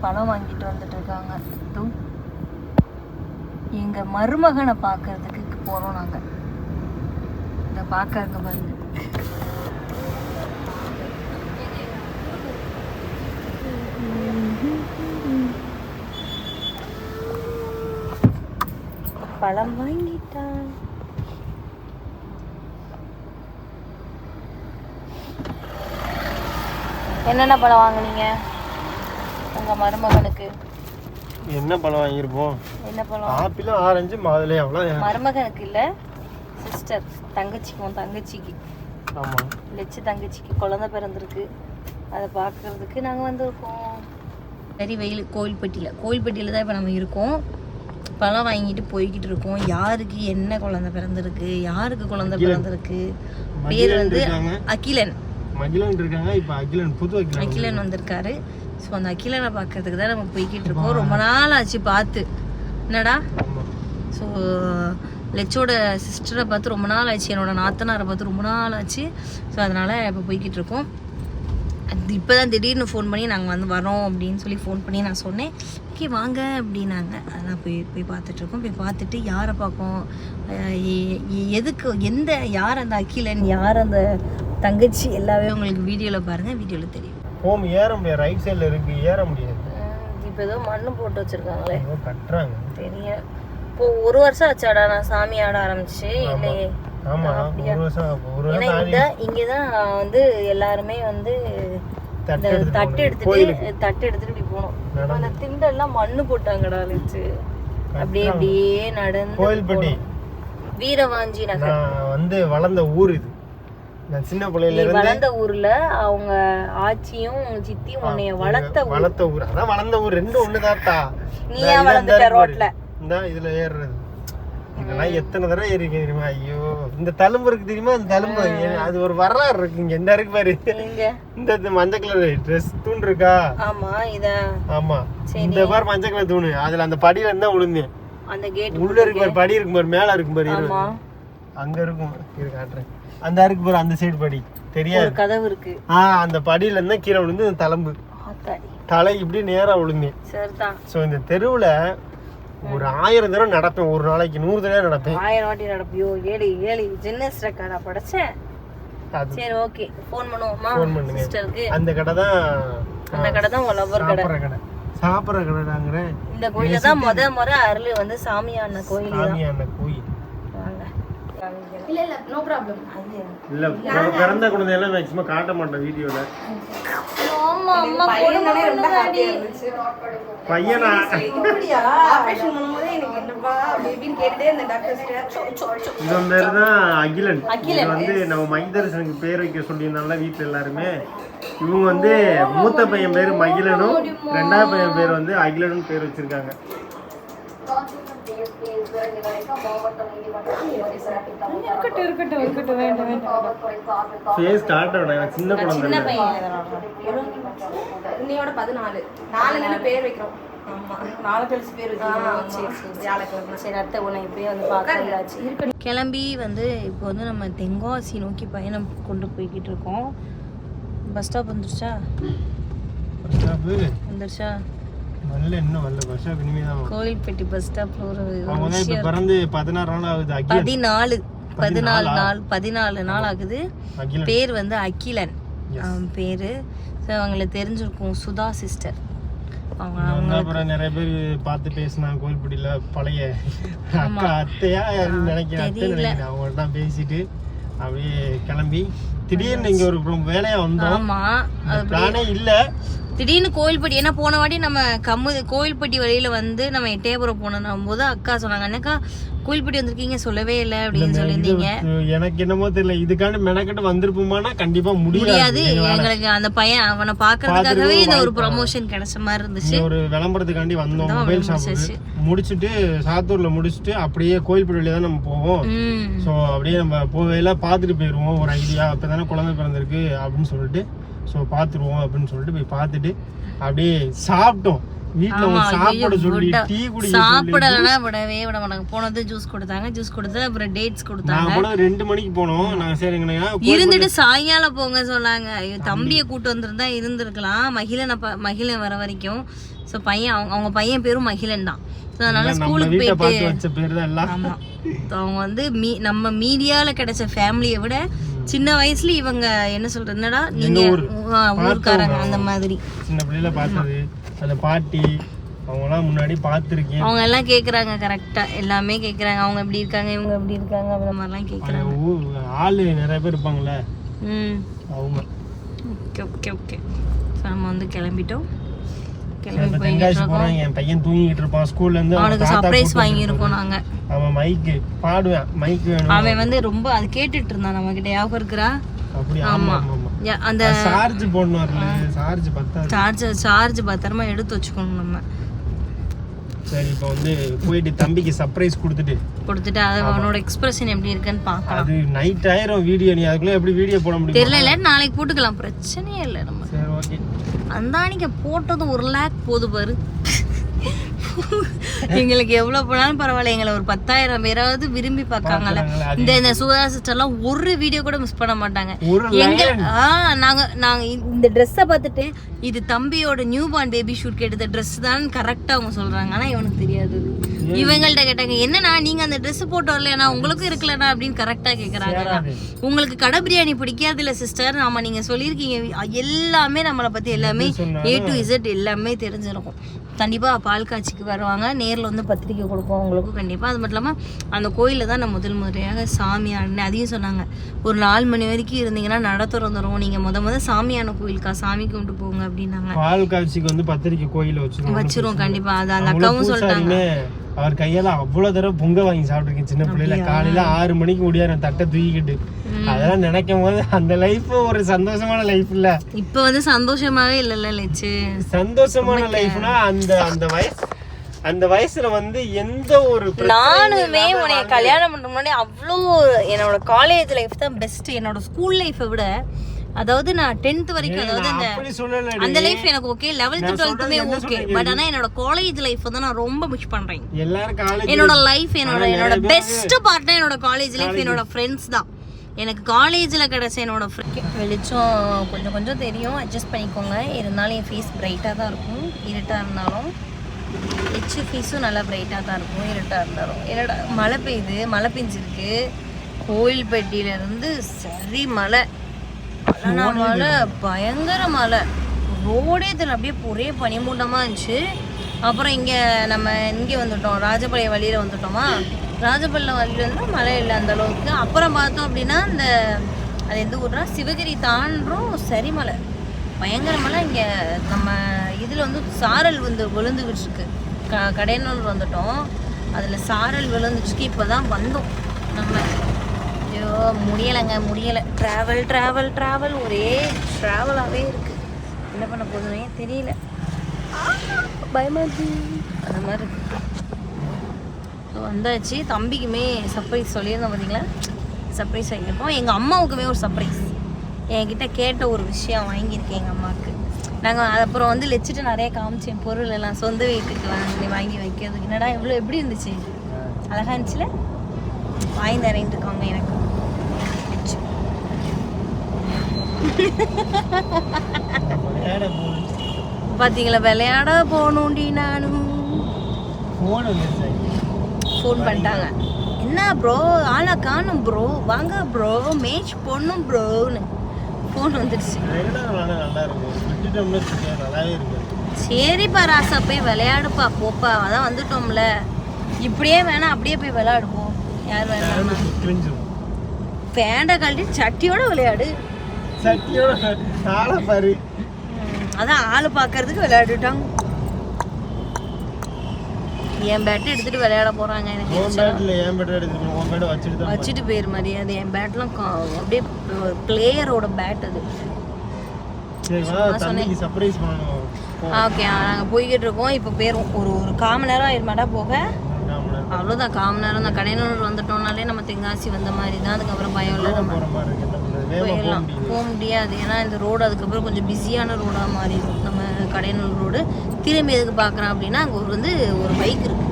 போறாங்க இதோ எங்க மருமகனை பார்க்கறதுக்கு போறோம் நாங்க. இத பார்க்கறங்க பாருங்க. பழம் வாங்கிட்டான். என்னென்ன பழம் வாங்குனீங்க? உங்க மருமகனுக்கு? என்ன பழம் வாங்கியிருப்போம்? என்ன பழம்? ஆப்பிளும் ஆரஞ்சு மாதுளை அவ்வளோ மருமகனுக்கு இல்ல சிஸ்டர் தங்கச்சிக்கு உன் தங்கச்சிக்கு. ஆமாம் லட்ச தங்கச்சிக்கு குழந்தை பிறந்திருக்கு. அதை பார்க்கறதுக்கு நாங்கள் வந்திருக்கோம். சரி வெயில் கோயில்பட்டியில். கோயில்பட்டியில் தான் இப்போ நம்ம இருக்கோம். பழம் வாங்கிட்டு போய்கிட்டு இருக்கோம். யாருக்கு என்ன குழந்தை பிறந்திருக்கு? யாருக்கு குழந்தை பிறந்திருக்கு? பேர் வந்து அகிலன். மகிழன் இருக்காங்க. இப்போ அகிலன் புது அகிலன் வந்திருக்காரு. ஸோ அந்த அகிலனை பார்க்கறதுக்கு தான் நம்ம போய்கிட்டு இருக்கோம். ரொம்ப நாள் ஆச்சு பார்த்து. என்னடா? ஸோ லெச்சோட சிஸ்டரை பார்த்து ரொம்ப நாள் ஆச்சு என்னோட நாத்தனாரை பார்த்து ரொம்ப நாள் ஆச்சு ஸோ அதனால் இப்போ போய்கிட்டு இருக்கோம். அது இப்போ தான் திடீர்னு ஃபோன் பண்ணி நாங்கள் வந்து வரோம் அப்படின்னு சொல்லி ஃபோன் பண்ணி நான் சொன்னேன். ஓகே வாங்க அப்படின்னாங்க. அதான் போய் போய் பார்த்துட்ருக்கோம் போய் பார்த்துட்டு யாரை எ- எதுக்கு எந்த யார் அந்த அகிலன் யார் அந்த தங்கச்சி? எல்லாமே உங்களுக்கு வீடியோவில் பாருங்கள் வீடியோவில் தெரியும். ஹோம் ஏற முடியாது. ரைட் சைடில் இருக்கு ஏற முடியாது. இப்போ ஏதோ மண்ணு போட்டு வச்சுருக்காங்களே. ஏதோ கட்டுறாங்க. தெரியல. இப்போ ஒரு வருஷம் ஆச்சாடா நான் சாமி ஆட ஆரம்பிச்சு? இல்லையே ஆமா. ஒரு வருஷம். ஒரு வருஷம் இந்த இங்கதான் வந்து எல்லாருமே வந்து தட்டு எடுத்துட்டு தட்டு. எடுத்துட்டு தட்டு எடுத்துட்டு இப்படி போனோம். அந்த திண்டெல்லாம் மண்ணு போட்டாங்கடா லிச்சு. அப்படியே அப்படியே நடந்து கோயில்பட்டி. வீரவாஞ்சி நகர். வந்து வளர்ந்த ஊர் இது. நான் சின்ன பிள்ளையில இருந்து வளர்ந்த ஊர்ல அவங்க ஆச்சியும் சித்தியும் உன்னைய வளர்த்த வளர்த்த ஊர். அதான் வளர்ந்த ஊர். ரெண்டும் ஒண்ணுதான்டா. நீ ஏன் வளர்ந்துட்ட ரோட்ல? இந்த இதுல ஏறுறது. இதெல்லாம் எத்தனை தடவை ஏறிருக்கேன் தெரியுமா? ஐயோ இந்த தழும்பு இருக்கு தெரியுமா? இந்த தழும்பு. அது ஒரு வரலாறு இருக்கு. இங்க என்ன இருக்கு பாரு. இந்த மஞ்சள் கலர் ட்ரெஸ் தூண் இருக்கா? ஆமா இத. ஆமா. இந்த பாரு மஞ்சள் கலர் தூணு. அதுல அந்த படியில இருந்தா விழுந்தேன் அந்த கேட் உள்ள இருக்கு பாரு படி இருக்கு பாரு மேல இருக்கு பாரு அங்க இருக்கும். இரு காட்டுறேன். அந்த இருக்கு பாரு அந்த சைடு படி. தெரியாது. கதவு இருக்கு. ஆ அந்த படியில இருந்தா கீழே விழுந்து இந்த ஆத்தாடி. தலை இப்படி நேரா விழுந்தேன் சரிதான். ஸோ இந்த தெருவுல ஒரு ஆயிரம் தடவை நடப்பேன். ஒரு நாளைக்கு நூறு தடவை நடப்பேன். ஆயிரம் வாட்டி நடப்பியோ ஏழு ஏழு ஜின்னஸ் ரெக்கார்டா படைச்சேன். சரி ஓகே. ஃபோன் பண்ணுவோமா? ஃபோன் பண்ணுங்க. சிஸ்டருக்கு. அந்த கடை தான் அந்த கடை தான் உங்க லவர் கடை. சாப்பிட்ற கடை. சாப்பிட்ற கடைடாங்கிறேன். இந்த கோயில தான் முத முறை அருள் வந்து சாமியான கோயில் சாமியான கோயில். இல்ல இல்ல நோ ப்ராப்ளம் இல்ல பிற- பிறந்த குழந்தையெல்லாம் மேக்ஸிமம் காட்ட மாட்டேன் வீடியோல ஆமா அம்மா கொடுமை பண்ணுதாடி. பையனா? ஆபரேஷன் பண்ணும்போது எனக்கு என்னப்பா பேபின்னு கேட்டுட்டே இருந்தேன் டாக்டர் இவன் பேர் தான் அகிலன். இது வந்து நம்ம மைதரசனுக்கு பேர் வைக்க சொல்லியிருந்தால வீட்டில் எல்லாருமே. இவங்க வந்து மூத்த பையன் பேர் மகிழனும் ரெண்டாவது பையன் பேர் வந்து அகிலனும் பேர் வச்சிருக்காங்க. இருக்கட்டும் இருக்கட்டும் இருக்கட்டும் வேண்டாம் சின்ன குழந்தை சின்ன. பையன். இன்னையோட பதினாலு. நாலு நின்று பேர் வைக்கிறோம். கிளம்பி வந்து இப்போ வந்து நம்ம தென்காசி நோக்கி பயணம் கொண்டு போய்கிட்டு இருக்கோம். பஸ் ஸ்டாப் வந்துருச்சா? வந்துருச்சா? வரல இன்னும் வரல பஸ் ஸ்டாப் இனிமே தான் பஸ் அவங்க தான் இப்ப பிறந்து பதினாறு நாள் ஆகுது பதினாலு பதினாலு நாள் பதினாலு நாள் ஆகுது. பேர் வந்து அகிலன். பேரு. ஸோ அவங்கள தெரிஞ்சிருக்கும் சுதா சிஸ்டர் அவங்க அப்புறம் நிறைய பேர் பார்த்து பேசினாங்க கோயில்பட்டியில பழைய அக்கா அத்தையா யாருன்னு நினைக்கிறேன் அவங்கள்ட்ட தான் பேசிட்டு அப்படியே கிளம்பி. திடீர்னு இங்க ஒரு வேலையா வந்தோம். பிளானே இல்ல. திடீர்னு கோயில்பட்டி ஏன்னா போன வாட்டி நம்ம கம்மு கோயில்பட்டி வழியில வந்து நம்ம எட்டயபுரம் போனோம் போது அக்கா சொன்னாங்க அண்ணக்கா கோயில்பட்டி வந்திருக்கீங்க சொல்லவே இல்லை அப்படின்னு சொல்லியிருந்தீங்க. எனக்கு என்னமோ தெரியல இதுக்காண்டி மெனக்கட்டு வந்திருப்போமானா கண்டிப்பா முடியாது. எங்களுக்கு அந்த பையன் அவனை பாக்குறதுக்காகவே இந்த ஒரு ப்ரமோஷன் கிடைச்ச மாதிரி இருந்துச்சு. ஒரு விளம்பரத்துக்காண்டி வந்தோம் மொபைல் ஷாப்புக்கு முடிச்சுட்டு சாத்தூர்ல முடிச்சுட்டு அப்படியே கோயில்பட்டி வழியா தான் நம்ம போவோம். ஸோ அப்படியே நம்ம போகையில பார்த்துட்டு போயிடுவோம் ஒரு ஐடியா இப்போ தானே குழந்தை பிறந்திருக்கு அப்படின்னு சொல்லிட்டு. ஸோ பார்த்துருவோம் அப்படின்னு சொல்லிட்டு போய் பார்த்துட்டு அப்படியே சாப்பிட்டோம். ஐயையோ, சாப்பிட சொல்லி டீ குடிக்க சொல்லி சாப்பிடலன்னா விடவே விட மாட்டாங்க. போனது ஜூஸ் கொடுத்தாங்க. ஜூஸ் கொடுத்து அப்புறம் டேட்ஸ் கொடுத்தாங்க. போனது ரெண்டு மணிக்கு போனோம். நாங்க சரிங்கண்ணா இருந்துட்டு சாயங்காலம் போங்க சொன்னாங்க. ஐயோ தம்பியை கூட்டு வந்திருந்தா இருந்திருக்கலாம். மகிழனை மகிழன் வர வரைக்கும். ஸோ பையன் அவங்க அவங்க பையன் பேரும் மகிழன் தான். ஸோ அதனால ஸ்கூலுக்கு போயிட்டு பார்த்து வச்ச பேர் தான் எல்லாம். ஆமா. So அவங்க வந்து மீ நம்ம மீடியால கிடைச்ச ஃபேமிலியை விட சின்ன வயசுல இவங்க என்ன சொல்றது என்னடா நீங்க ஊர்க்காரங்க அந்த மாதிரி. சின்ன பிள்ளையில பார்த்தது அந்த பாட்டி அவங்கலாம் முன்னாடி பார்த்துருக்கேன். அவங்க எல்லாம் கேக்குறாங்க கரெக்டா எல்லாமே கேக்குறாங்க. அவங்க எப்படி இருக்காங்க இவங்க எப்படி இருக்காங்க அந்த மாதிரிலாம் கேக்குறாங்க. ஆளு நிறைய பேர் இருப்பாங்கல்ல? ம். அவங்க. Okay okay okay. ஸோ நம்ம வந்து கிளம்பிட்டோம். கிளம்பி இருக்கோம் என் பையன் தூங்கிட்டு இருப்பான். ஸ்கூல்ல இருந்து அவனுக்கு சர்ப்ரைஸ் நாங்க. வந்திருப்பாரு. அவன் மைக்கு பாடுவேன். மைக் வேணும். அவன் வந்து ரொம்ப அது கேட்டுட்டு இருந்தான் நம்ம கிட்ட ஞாபகம் இருக்கிறா ஆமா அந்த சார்ஜ் போடணும் வரல சார்ஜ் சார்ஜ் சார்ஜ் பத்திரமா எடுத்து வச்சுக்கணும் நம்ம. சரி இப்போ வந்து போயிட்டு தம்பிக்கு சர்ப்ரைஸ் கொடுத்துட்டு. கொடுத்துட்டு அவனோட எக்ஸ்பிரஷன் எப்படி இருக்குன்னு பார்க்கலாம். அது நைட் ஆயிரும் வீடியோ நீ அதுக்குள்ள எப்படி வீடியோ போட முடியும்? தெரியல நாளைக்கு போட்டுக்கலாம். பிரச்சனையே இல்லை நம்ம. சரி ஓகே அந்தானிக்க போட்டதும் போட்டது ஒரு லேக் போது பாரு. எங்களுக்கு எவ்வளவு போனாலும் பரவாயில்ல. எங்களை ஒரு பத்தாயிரம் பேராவது விரும்பி பார்க்காங்கல்ல. இந்த இந்த சுதா சிஸ்டர்லாம் ஒரு வீடியோ கூட மிஸ் பண்ண மாட்டாங்க. எங்க ஆ நாங்க நாங்க இந்த ட்ரெஸ்ஸை பார்த்துட்டு இது தம்பியோட நியூ பார்ன் பேபி ஷூட் எடுத்த ட்ரெஸ் தான் கரெக்டா அவங்க சொல்றாங்க. ஆனா இவனுக்கு தெரியாது. இவங்கள்ட்ட கேட்டாங்க என்னண்ணா நீங்க அந்த Dress போட்டு வரலையா உங்களுக்கும் இருக்கலண்ணா? அப்படின்னு கரெக்டா கேக்குறாங்க. உங்களுக்கு கடை பிரியாணி பிடிக்காது இல்ல சிஸ்டர் ஆமா நீங்க சொல்லியிருக்கீங்க. எல்லாமே நம்மளை பத்தி எல்லாமே ஏ டு இசட் எல்லாமே தெரிஞ்சிருக்கும். கண்டிப்பா பால் காட்சிக்கு வருவாங்க. நேர்ல வந்து பத்திரிக்கை கொடுப்போம் அவங்களுக்கும் கண்டிப்பா. அது மட்டும் இல்லாம அந்த கோயில்ல தான் நான் முதல் முறையாக சாமி ஆடினேன். அதையும் சொன்னாங்க. ஒரு நாலு மணி வரைக்கும் இருந்தீங்கன்னா நட திறந்துரும். நீங்க முத முத சாமியான கோயிலுக்கா? சாமி கும்பிட்டு போங்க அப்படின்னாங்க. பால் காட்சிக்கு வந்து பத்திரிக்கை கோயில வச்சிருக்கோம் வச்சிருவோம் கண்டிப்பா. அது அந்த அக்காவும் சொல்லிட்டாங்க. அவர் கையால அவ்வளவு தடவை பொங்க வாங்கி சாப்பிட்டுருக்கேன். சின்ன பிள்ளைல காலையில ஆறு மணிக்கு முடியாரு தட்டை தூக்கிக்கிட்டு. அதெல்லாம் நினைக்கும் போது அந்த லைஃப் ஒரு சந்தோஷமான லைஃப் இல்ல. இப்ப வந்து சந்தோஷமாவே இல்லைல்ல லட்சு சந்தோஷமான லைஃப்னா அந்த அந்த வயசு. அந்த வயசுல வந்து எந்த ஒரு நானுமே உன்னைய கல்யாணம் பண்ண முன்னாடி அவ்வளோ என்னோட காலேஜ் லைஃப் தான் பெஸ்ட் என்னோட ஸ்கூல் லைஃபை விட அதாவது நான் டென்த் வரைக்கும் அதாவது அந்த அந்த லைஃப் எனக்கு ஓகே லெவல்த் டுவெல்த்துமே ஓகே பட் ஆனா என்னோட காலேஜ் லைஃப் தான் நான் ரொம்ப மிஸ் பண்றேன். எல்லாரும் காலேஜ் என்னோட லைஃப் என்னோட என்னோட பெஸ்ட் பார்ட்னா என்னோட காலேஜ் லைஃப் என்னோட ஃப்ரெண்ட்ஸ் தான். எனக்கு காலேஜில் கிடைச்ச என்னோட வெளிச்சம் கொஞ்சம் கொஞ்சம் தெரியும். அட்ஜஸ்ட் பண்ணிக்கோங்க. இருந்தாலும் என் ஃபேஸ் பிரைட்டாக தான் இருக்கும். இருட்டாக இருந்தாலும் ஹெச் ஃபீஸும் நல்லா பிரைட்டாக தான் இருக்கும் இருட்டாக இருந்தாலும். என்னடா மழை பெய்யுது மழை பெஞ்சிருக்கு. கோயில்பட்டியிலேருந்து சரி மழை. மழைனா மழை பயங்கர மழை. ரோடே தெரியல அப்படியே ஒரே பனிமூட்டமாக இருந்துச்சு. அப்புறம் இங்கே நம்ம இங்கே வந்துட்டோம் ராஜபாளையம் வழியில் வந்துட்டோமா? ராஜபாளையம் வழியில் வந்து மழை இல்லை அந்த அளவுக்கு. அப்புறம் பார்த்தோம் அப்படின்னா இந்த அது எந்த ஊர்னா சிவகிரி தாண்டும் சரி மலை பயங்கரமெல்லாம் இங்கே நம்ம இதில் வந்து சாரல் வந்து விழுந்துக்கிட்டு இருக்கு க கடையனூர் வந்துட்டோம். அதில் சாரல் விழுந்துச்சுக்கு இப்போ தான் வந்தோம். நம்ம ஐயோ முடியலைங்க முடியலை. ட்ராவல் ட்ராவல் ட்ராவல் ஒரே ட்ராவலாகவே இருக்குது என்ன பண்ண போதுனே தெரியல. பயமாச்சு. அந்த மாதிரி இருக்கு. வந்தாச்சு. தம்பிக்குமே சர்ப்ரைஸ் சொல்லியிருந்தோம் பார்த்தீங்களா சர்ப்ரைஸ் வாங்கியிருக்கோம். எங்கள் அம்மாவுக்குமே ஒரு சர்ப்ரைஸ் என்கிட்ட கேட்ட ஒரு விஷயம் வாங்கியிருக்கேன் எங்கள் அம்மாவுக்கு. நாங்கள் அப்புறம் வந்து லெச்சிட்டு நிறைய காமிச்சேன் பொருள் எல்லாம் சொந்த வீட்டுக்கு வாங்கி வாங்கி வைக்கிறதுக்கு. என்னடா இவ்வளோ எப்படி இருந்துச்சு? அழகா இருந்துச்சுல? வாங்கி இருக்காங்க எனக்கு. லெச்சு. விளையாட போகணும் பாத்தீங்களா? விளையாட போகணுண்டி நானும். ஃபோன் பண்ணிட்டாங்க. என்ன ப்ரோ ஆளை காணும் ப்ரோ வாங்க ப்ரோ மேட்ச் பொண்ணும் ப்ரோன்னு ஃபோன் வந்துடுச்சு சரிப்பா ராசா. போய் விளையாடுப்பா போப்பா. அதான் வந்துட்டோம்ல. இப்படியே வேணா அப்படியே போய் விளையாடுவோம். யார் வேணாமா பேண்டை கழட்டி சட்டியோட விளையாடு. சட்டியோட ஆளை பாரு. அதான் ஆள் பார்க்கறதுக்கு விளையாடிட்டாங்க. என் பேட்டை எடுத்துட்டு விளையாட போறாங்க. எனக்கு என் பேட்டை பேட்டை வச்சுட்டு வச்சுட்டு போயிரு மரியாதை. என் பேட்லாம் அப்படியே பிளேயரோட பேட் அது. சர்ப்ரைஸ் பண்ணணும். ஓகே நாங்கள் போய்கிட்டு இருக்கோம். இப்போ போயிரும். ஒரு ஒரு கால் மணி நேரம் ஆயிருமாடா போக. அவ்வளோதான் கால் மணி நேரம் தான். கடையனூர் வந்துட்டோம்னாலே நம்ம தென்காசி வந்த மாதிரி தான். அதுக்கப்புறம் பயம் இல்லை. நம்ம போயிடலாம். முடியுது. போக முடியாது. ஏன்னா இந்த ரோடு அதுக்கப்புறம் கொஞ்சம் பிஸியான ரோடாக மாறிடும். நம்ம கடையனூர் ரோடு திரும்பி எதுக்கு பார்க்குறான் அப்படின்னா அங்கே ஒரு வந்து ஒரு பைக் இருக்கு.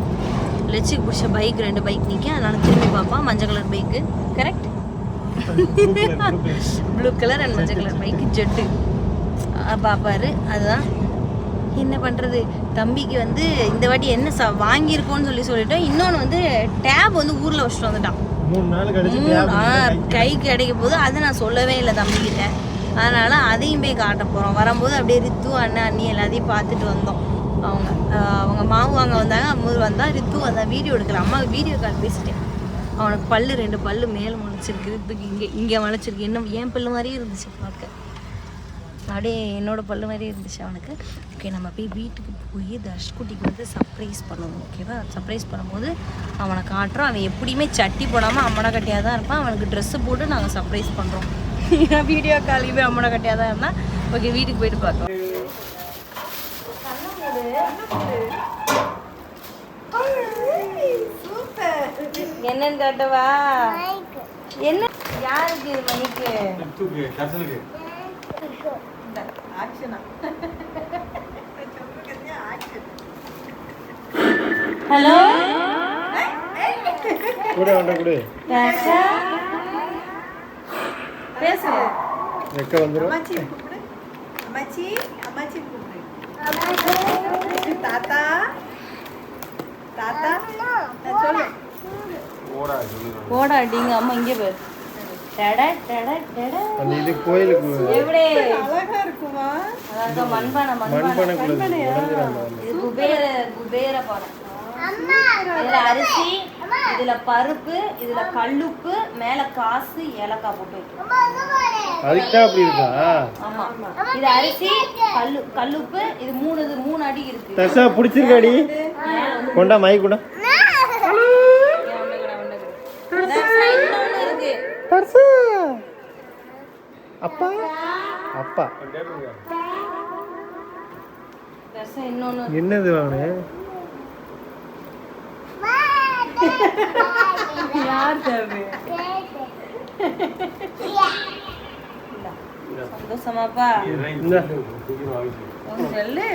லெச்சுக்கு பிடிச்ச பைக் ரெண்டு பைக் நிற்க அதனால திரும்பி பார்ப்பான். மஞ்சள் colour bike correct blue colour and மஞ்சள் கலர் பைக்கு ஜெட்டு பார்ப்பாரு. அதுதான். என்ன பண்ணுறது தம்பிக்கு வந்து இந்த வாட்டி என்ன ச வாங்கியிருக்கோன்னு சொல்லி சொல்லிட்டோம் இன்னொன்று வந்து டேப் வந்து ஊரில் வச்சுட்டு வந்துட்டான். மூணு நாள் கை- கைக்கு கிடைக்க போது அதை நான் சொல்லவே இல்லை தம்பிக்கிட்ட. அதனால் அதையும் போய் காட்ட போகிறோம் வரும்போது அப்படியே ரித்து அண்ணன் அண்ணி எல்லாத்தையும் பார்த்துட்டு வந்தோம். அவங்க அவங்க மாவு வாங்க வந்தாங்க. அம்மூர் வந்தால் ரித்து வந்தால் வீடியோ எடுக்கல. அம்மா வீடியோ கால் பேசிட்டேன். அவனுக்கு பல்லு ரெண்டு பல்லு மேலே முளைச்சிருக்கு. ரித்துக்கு இங்கே இங்கே முளைச்சிருக்கு. இன்னும் என் பல்லு மாதிரியே இருந்துச்சு பார்க்க அப்படியே என்னோட பல்லு மாதிரியே இருந்துச்சு அவனுக்கு. ஓகே நம்ம போய் வீட்டுக்கு போய் தர்ஷ்குட்டிக்கு வந்து சர்ப்ரைஸ் பண்ணுவோம் ஓகேவா சர்ப்ரைஸ் பண்ணும்போது அவனை காட்டுறோம். அவன் எப்படியுமே சட்டி போடாமல் அம்மனை கட்டியாக தான் இருப்பான். அவனுக்கு ட்ரெஸ்ஸு போட்டு நாங்கள் சர்ப்ரைஸ் பண்ணுறோம் வீடியோ காலையுமே அம்மனை கட்டியாக தான் இருந்தால் ஓகே வீட்டுக்கு போயிட்டு பார்க்கலாம். என்னன்னு காட்டவா? என்ன? யாருக்கு இது மணிக்கு? ஹலோ கூட வேண்டாம் கூட. பேசு வெக்க வந்துடும் அம்மாச்சி அம்மாச்சி கூப்பிடு. தாத்தா. தாத்தா. சொல்லு. போடா அடிங்க. அம்மா இங்கே போய் டட டட டட. இது கோயிலுக்கு அழகா இருக்குமா? மண்பானை மண்பானை. குபேர குபேர பானை. இதுல அரிசி இதுல பருப்பு இதுல கல்லுப்பு மேல காசு ஏலக்காய் போட்டு வைக்கணும். அதுக்கு தான் அப்படி இருக்கா? ஆமா. இது அரிசி கல்லு கல்லுப்பு இது மூணு இது மூணு அடி இருக்கு. தர்ஷா பிடிச்சிருக்காடி. கொண்டா மை கூட அப்பா. அப்பா. என்னது வாங்க யார் தேவை சந்தோஷமாப்பா இந்த சொல்லு